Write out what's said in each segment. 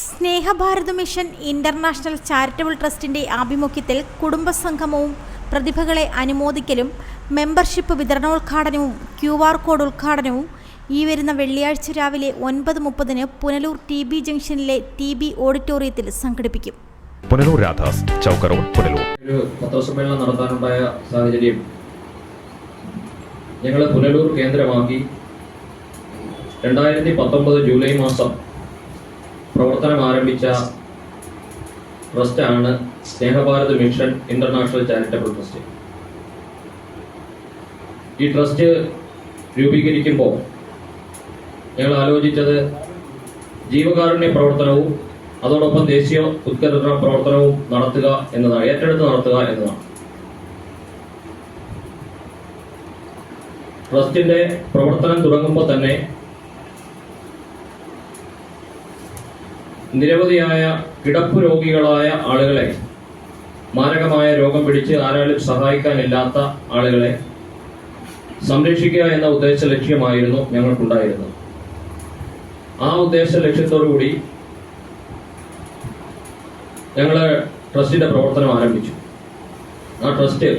Snehabharat mission international charitable ട്രസ്റ്റിന്റെ ആഭിമുഖ്യത്തിൽ കുടുംബസംഗമവും പ്രതിഭകളെ അനുമോദിക്കലും മെമ്പർഷിപ്പ് വിതരണോദ്ഘാടനവും ക്യു ആർ കോഡ് ഉദ്ഘാടനവും. ഈ വരുന്ന വെള്ളിയാഴ്ച രാവിലെ ഒൻപത് മുപ്പതിന് പുനലൂർ ടി ബി ജംഗ്ഷനിലെ ടി ബി ഓഡിറ്റോറിയത്തിൽ സംഘടിപ്പിക്കും. പുനലൂർ രാധാസ് ചൗക്ക് റോഡ് പുനലൂർ. ഒരു പത്രസമ്മേളനം നടത്താനുണ്ടായ സാഹചര്യം ഞങ്ങൾ പുനലൂർ കേന്ദ്രമാക്കി. രണ്ടായിരത്തി പത്തൊമ്പത് ജൂലൈ മാസം പ്രവർത്തനം ആരംഭിച്ച ട്രസ്റ്റാണ് Snehabharat mission international charitable trust. ഈ ട്രസ്റ്റ് രൂപീകരിക്കുമ്പോൾ ഞങ്ങൾ ആലോചിച്ചത് ജീവകാരുണ്യ പ്രവർത്തനവും അതോടൊപ്പം ദേശീയ ഉത്കരണ പ്രവർത്തനവും നടത്തുക എന്നതാണ് ഏറ്റെടുത്ത് നടത്തുക എന്നതാണ്. ട്രസ്റ്റിന്റെ പ്രവർത്തനം തുടങ്ങുമ്പോൾ തന്നെ നിരവധിയായ കിടപ്പു രോഗികളായ ആളുകളെ മാരകമായ രോഗം പിടിച്ച് ആരാലും സഹായിക്കാനില്ലാത്ത ആളുകളെ സംരക്ഷിക്കുക എന്ന ഉദ്ദേശ ലക്ഷ്യമായിരുന്നു ഞങ്ങൾക്കുണ്ടായിരുന്നത്. ആ ഉദ്ദേശ ലക്ഷ്യത്തോടുകൂടി ഞങ്ങൾ ട്രസ്റ്റിന്റെ പ്രവർത്തനം ആരംഭിച്ചു. ആ ട്രസ്റ്റ്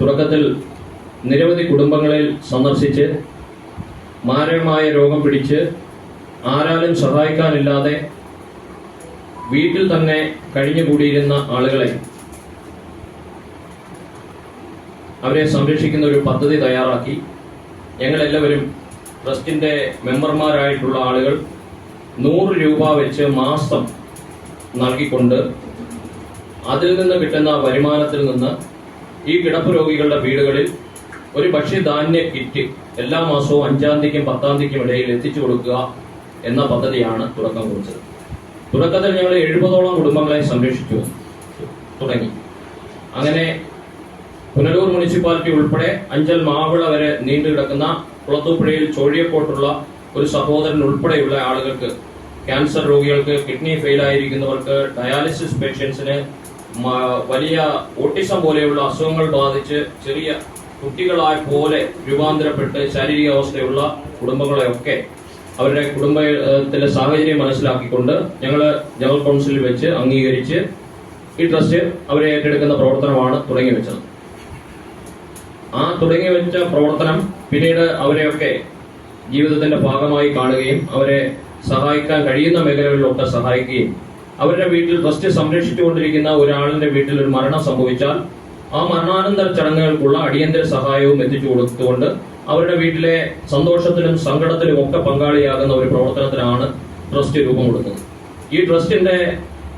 തുടക്കത്തിൽ നിരവധി കുടുംബങ്ങളിൽ സന്ദർശിച്ച് മാരകമായ രോഗം പിടിച്ച് ആരാലും സഹായിക്കാനില്ലാതെ വീട്ടിൽ തന്നെ കഴിഞ്ഞുകൂടിയിരുന്ന ആളുകളെ അവരെ സംരക്ഷിക്കുന്ന ഒരു പദ്ധതി തയ്യാറാക്കി. ഞങ്ങളെല്ലാവരും ട്രസ്റ്റിന്റെ മെമ്പർമാരായിട്ടുള്ള ആളുകൾ നൂറ് രൂപ വെച്ച് മാസം നൽകിക്കൊണ്ട് അതിൽ നിന്ന് കിട്ടുന്ന വരുമാനത്തിൽ നിന്ന് ഈ കിടപ്പ് രോഗികളുടെ വീടുകളിൽ ഒരു ഭക്ഷ്യധാന്യ കിറ്റ് എല്ലാ മാസവും അഞ്ചാം തീയതിക്കും പത്താം തീയതിക്കും ഇടയിൽ എത്തിച്ചു കൊടുക്കുക. എന്ന പദ്ധതിയാണ് തുടക്കം കുറിച്ചത്. തുടക്കത്തിൽ ഞങ്ങൾ എഴുപതോളം കുടുംബങ്ങളെ സംരക്ഷിച്ചു. തുടങ്ങി. അങ്ങനെ പുനലൂർ മുനിസിപ്പാലിറ്റി ഉൾപ്പെടെ അഞ്ചൽ മാവിള വരെ നീണ്ടു കിടക്കുന്ന കുളത്തൂപ്പുഴയിൽ ചോഴിയക്കോട്ടുള്ള ഒരു സഹോദരൻ ഉൾപ്പെടെയുള്ള ആളുകൾക്ക് ക്യാൻസർ രോഗികൾക്ക് കിഡ്നി ഫെയിൽ ആയിരിക്കുന്നവർക്ക് ഡയാലിസിസ് പേഷ്യൻസിന് വലിയ ഓട്ടിസം പോലെയുള്ള അസുഖങ്ങൾ ബാധിച്ച് ചെറിയ കുട്ടികളായ പോലെ രൂപാന്തരപ്പെട്ട് ശാരീരിക അവസ്ഥയുള്ള കുടുംബങ്ങളെയൊക്കെ അവരുടെ കുടുംബത്തിലെ സാഹചര്യം മനസ്സിലാക്കിക്കൊണ്ട് ഞങ്ങൾ ജനറൽ കൗൺസിലിൽ വെച്ച് അംഗീകരിച്ച് ഈ ട്രസ്റ്റ് അവരെ ഏറ്റെടുക്കുന്ന പ്രവർത്തനമാണ് തുടങ്ങി വെച്ചത്. ആ തുടങ്ങി വെച്ച പ്രവർത്തനം പിന്നീട് അവരെയൊക്കെ ജീവിതത്തിന്റെ ഭാഗമായി കാണുകയും അവരെ സഹായിക്കാൻ കഴിയുന്ന മേഖലകളിലൊക്കെ സഹായിക്കുകയും അവരുടെ വീട്ടിൽ ട്രസ്റ്റ് സംരക്ഷിച്ചുകൊണ്ടിരിക്കുന്ന ഒരാളിന്റെ വീട്ടിൽ ഒരു മരണം സംഭവിച്ചാൽ ആ മരണാനന്തര ചടങ്ങുകൾക്കുള്ള അടിയന്തര സഹായവും എത്തിച്ചു കൊടുത്തുകൊണ്ട് അവരുടെ വീട്ടിലെ സന്തോഷത്തിലും സങ്കടത്തിലും ഒക്കെ പങ്കാളിയാകുന്ന ഒരു പ്രവർത്തനത്തിനാണ് ട്രസ്റ്റ് രൂപം കൊടുക്കുന്നത്. ഈ ട്രസ്റ്റിന്റെ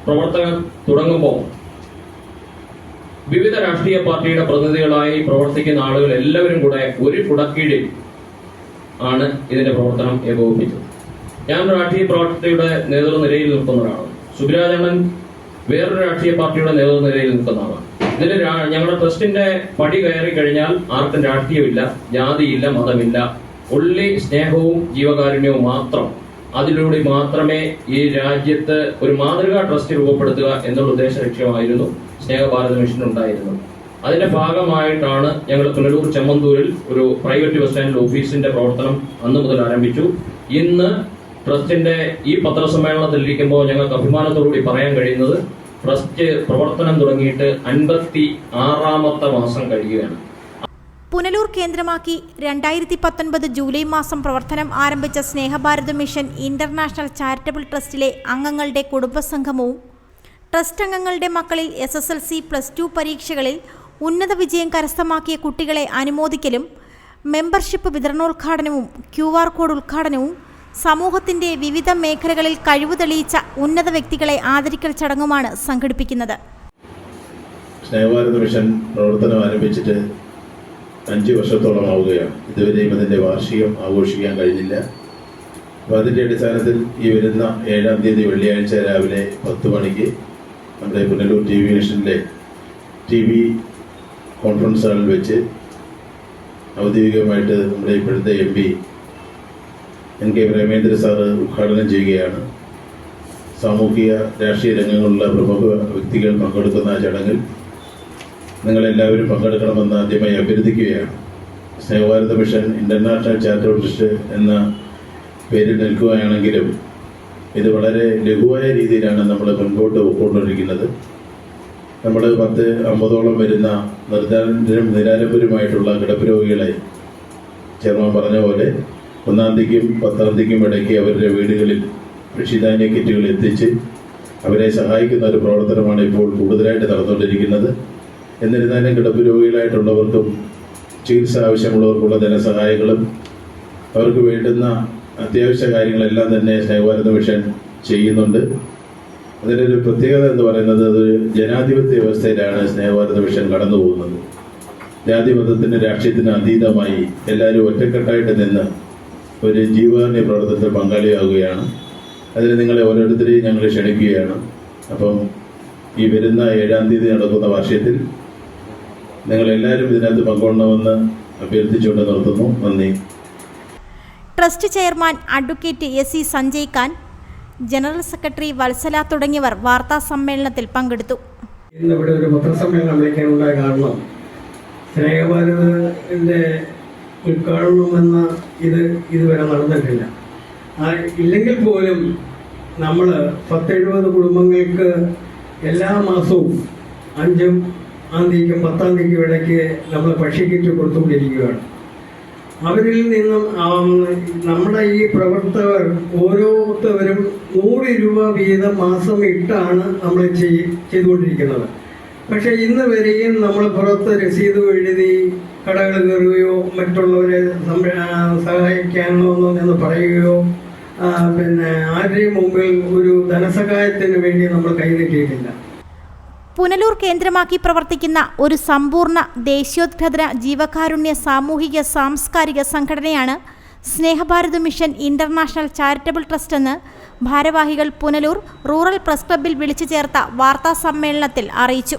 പ്രവർത്തനം തുടങ്ങുമ്പോൾ വിവിധ രാഷ്ട്രീയ പാർട്ടിയുടെ പ്രതിനിധികളായി പ്രവർത്തിക്കുന്ന ആളുകൾ എല്ലാവരും കൂടെ ഒരു കുടക്കീഴിൽ ആണ് ഇതിന്റെ പ്രവർത്തനം ഏകോപിപ്പിച്ചത്. ഞാൻ രാഷ്ട്രീയ പാർട്ടിയുടെ നേതൃനിരയിൽ നിൽക്കുന്ന ഒരാളാണ്. സുബിരാജണ്ണൻ വേറൊരു രാഷ്ട്രീയ പാർട്ടിയുടെ നേതൃനിരയിൽ നിൽക്കുന്ന ആളാണ്. ഇതിൽ ഞങ്ങളുടെ ട്രസ്റ്റിന്റെ പടി കയറി കഴിഞ്ഞാൽ ആർക്കും രാഷ്ട്രീയമില്ല ജാതിയില്ല മതമില്ല. ഉള്ളി സ്നേഹവും ജീവകാരുണ്യവും മാത്രം. അതിലൂടെ മാത്രമേ ഈ രാജ്യത്ത് ഒരു മാതൃകാ ട്രസ്റ്റ് രൂപപ്പെടുത്തുക എന്നുള്ള ഉദ്ദേശ ലക്ഷ്യമായിരുന്നു സ്നേഹഭാരത മിഷൻ ഉണ്ടായിരുന്നത്. അതിന്റെ ഭാഗമായിട്ടാണ് ഞങ്ങൾ പുനലൂർ ചെമ്മന്തൂരിൽ ഒരു പ്രൈവറ്റ് ബസ് സ്റ്റാൻഡിൽ ഓഫീസിന്റെ പ്രവർത്തനം അന്ന് മുതൽ ആരംഭിച്ചു. ഇന്ന് ട്രസ്റ്റിന്റെ ഈ പത്രസമ്മേളനത്തിൽ ഇരിക്കുമ്പോൾ ഞങ്ങൾക്ക് അഭിമാനത്തോടുകൂടി പറയാൻ കഴിയുന്നത് ട്രസ്റ്റ് പ്രവർത്തനം തുടങ്ങിയിട്ട് അൻപത്തി ആറാമത്തെ മാസം കഴിയുകയാണ്. പുനലൂർ കേന്ദ്രമാക്കി രണ്ടായിരത്തി പത്തൊൻപത് ജൂലൈ മാസം പ്രവർത്തനം ആരംഭിച്ച സ്നേഹഭാരത് മിഷൻ ഇന്റർനാഷണൽ ചാരിറ്റബിൾ ട്രസ്റ്റിലെ അംഗങ്ങളുടെ കുടുംബസംഗമവും ട്രസ്റ്റ് അംഗങ്ങളുടെ മക്കളിൽ S S L C plus two പരീക്ഷകളിൽ ഉന്നത വിജയം കരസ്ഥമാക്കിയ കുട്ടികളെ അനുമോദിക്കലും മെമ്പർഷിപ്പ് വിതരണോദ്ഘാടനവും ക്യു ആർ കോഡ് ഉദ്ഘാടനവും സമൂഹത്തിന്റെ വിവിധ മേഖലകളിൽ കഴിവ് തെളിയിച്ച ഉന്നത വ്യക്തികളെ ആദരിക്കൽ ചടങ്ങുമാണ് സംഘടിപ്പിക്കുന്നത്. സ്നേഹഭാരത് മിഷൻ പ്രവർത്തനം ആരംഭിച്ചിട്ട് അഞ്ച് വർഷത്തോളം ആവുകയാണ്. ഇതുവരെയും അതിന്റെ വാർഷികം ആഘോഷിക്കാൻ കഴിഞ്ഞില്ല. അപ്പോൾ അതിന്റെ അടിസ്ഥാനത്തിൽ ഈ വരുന്ന ഏഴാം തീയതി വെള്ളിയാഴ്ച രാവിലെ പത്ത് മണിക്ക് നമ്മുടെ പുനലൂർ ടി വി മിഷനിലെ ടി വി കോൺഫറൻസ് ഹാളിൽ വെച്ച് ഔദ്യോഗികമായിട്ട് നമ്മുടെ ഇപ്പോഴത്തെ M P N K Premendra sir ഉദ്ഘാടനം ചെയ്യുകയാണ്. സാമൂഹിക രാഷ്ട്രീയ രംഗങ്ങളിലുള്ള പ്രമുഖ വ്യക്തികൾ പങ്കെടുക്കുന്ന ചടങ്ങിൽ നിങ്ങളെല്ലാവരും പങ്കെടുക്കണമെന്ന് ആദ്യമായി അഭ്യർത്ഥിക്കുകയാണ്. Snehabharatha mission international charitable trust എന്ന പേരിൽ നിൽക്കുകയാണെങ്കിലും ഇത് വളരെ ലഘുവായ രീതിയിലാണ് നമ്മൾ മുൻപോട്ട് പോയിക്കൊണ്ടിരിക്കുന്നത്. നമ്മൾ പത്ത് അമ്പതോളം വരുന്ന നിർദ്ധാരണരും നിരാലംബരുമായിട്ടുള്ള കിടപ്പ് രോഗികളെ ചെയർമാൻ പറഞ്ഞ പോലെ ഒന്നാം തീയതിക്കും പത്താം തീയതിക്കും ഇടയ്ക്ക് അവരുടെ വീടുകളിൽ കൃഷിധാന്യ കിറ്റുകൾ എത്തിച്ച് അവരെ സഹായിക്കുന്ന ഒരു പ്രവർത്തനമാണ് ഇപ്പോൾ കൂടുതലായിട്ട് നടന്നുകൊണ്ടിരിക്കുന്നത്. എന്നിരുന്നാലും കിടപ്പ് രോഗികളായിട്ടുള്ളവർക്കും ചികിത്സ ആവശ്യമുള്ളവർക്കുള്ള ധനസഹായങ്ങളും അവർക്ക് വേണ്ടുന്ന അത്യാവശ്യ കാര്യങ്ങളെല്ലാം തന്നെ സ്നേഹഭാരത മിഷൻ ചെയ്യുന്നുണ്ട്. അതിന്റെ ഒരു പ്രത്യേകത എന്ന് പറയുന്നത് അത് ജനാധിപത്യ വ്യവസ്ഥയിലാണ് സ്നേഹഭാരത മിഷൻ കടന്നു പോകുന്നത്. ജാതിമതത്തിന് രാഷ്ട്രീയത്തിന് അതീതമായി എല്ലാവരും ഒറ്റക്കെട്ടായിട്ട് നിന്ന് ഒരു ജീവകാരുണ്യ പ്രവർത്തനത്തിൽ പങ്കാളിയാകുകയാണ് അതിന് നിങ്ങളെ ഓരോരുത്തരെയും ഞങ്ങൾ ക്ഷണിക്കുകയാണ്. അപ്പം ഈ വരുന്ന ഏഴാം തീയതി നടക്കുന്ന വാർഷികത്തിൽ നിങ്ങളെല്ലാവരും ഇതിനകത്ത് പങ്കുകൊള്ളണമെന്ന് അഭ്യർത്ഥിച്ചുകൊണ്ട് നിർത്തുന്നു. നന്ദി. Trust chairman advocate S C Sanjay Khan general secretary Vatsala തുടങ്ങിയവർ വാർത്താ സമ്മേളനത്തിൽ പങ്കെടുത്തു. ഇന്ന് ഇവിടെ ഒരു പത്രസമ്മേളനം വിളിക്കാനുള്ള കാരണം സ്നേഹഭാരതിന്റെ ഉദ്ഘാടനമെന്ന ഇത് ഇതുവരെ നടന്നിട്ടില്ല. ഇല്ലെങ്കിൽ പോലും നമ്മൾ പത്തെഴുപത് കുടുംബങ്ങൾക്ക് എല്ലാ മാസവും അഞ്ചും ആം തീയതിക്കും പത്താം തീയതിക്കും ഇടയ്ക്ക് നമ്മൾ ഭക്ഷ്യക്കിറ്റ് കൊടുത്തുകൊണ്ടിരിക്കുകയാണ്. അവരിൽ നിന്നും നമ്മുടെ ഈ പ്രവർത്തകർ ഓരോരുത്തവരും നൂറ് രൂപ വീതം മാസം ഇട്ടാണ് നമ്മൾ ചെയ് ചെയ്തുകൊണ്ടിരിക്കുന്നത്. പക്ഷേ ഇന്ന് വരെയും നമ്മൾ പുറത്ത് രസീത് എഴുതി കടകൾ കയറുകയോ മറ്റുള്ളവരെ സഹായിക്കാനോ എന്ന് പറയുകയോ പിന്നെ ആരുടെയും മുമ്പിൽ ഒരു ധനസഹായത്തിന് വേണ്ടി നമ്മൾ കൈനീട്ടിയിട്ടില്ല പുനലൂർ കേന്ദ്രമാക്കി പ്രവർത്തിക്കുന്ന ഒരു സമ്പൂർണ ദേശീയോദ്ഗ്രഥന ജീവകാരുണ്യ സാമൂഹിക സാംസ്കാരിക സംഘടനയാണ് Snehabharat mission international charitable trust എന്ന് ഭാരവാഹികൾ പുനലൂർ റൂറൽ പ്രസ് ക്ലബ്ബിൽ വിളിച്ചു ചേർത്ത വാർത്താ സമ്മേളനത്തിൽ അറിയിച്ചു.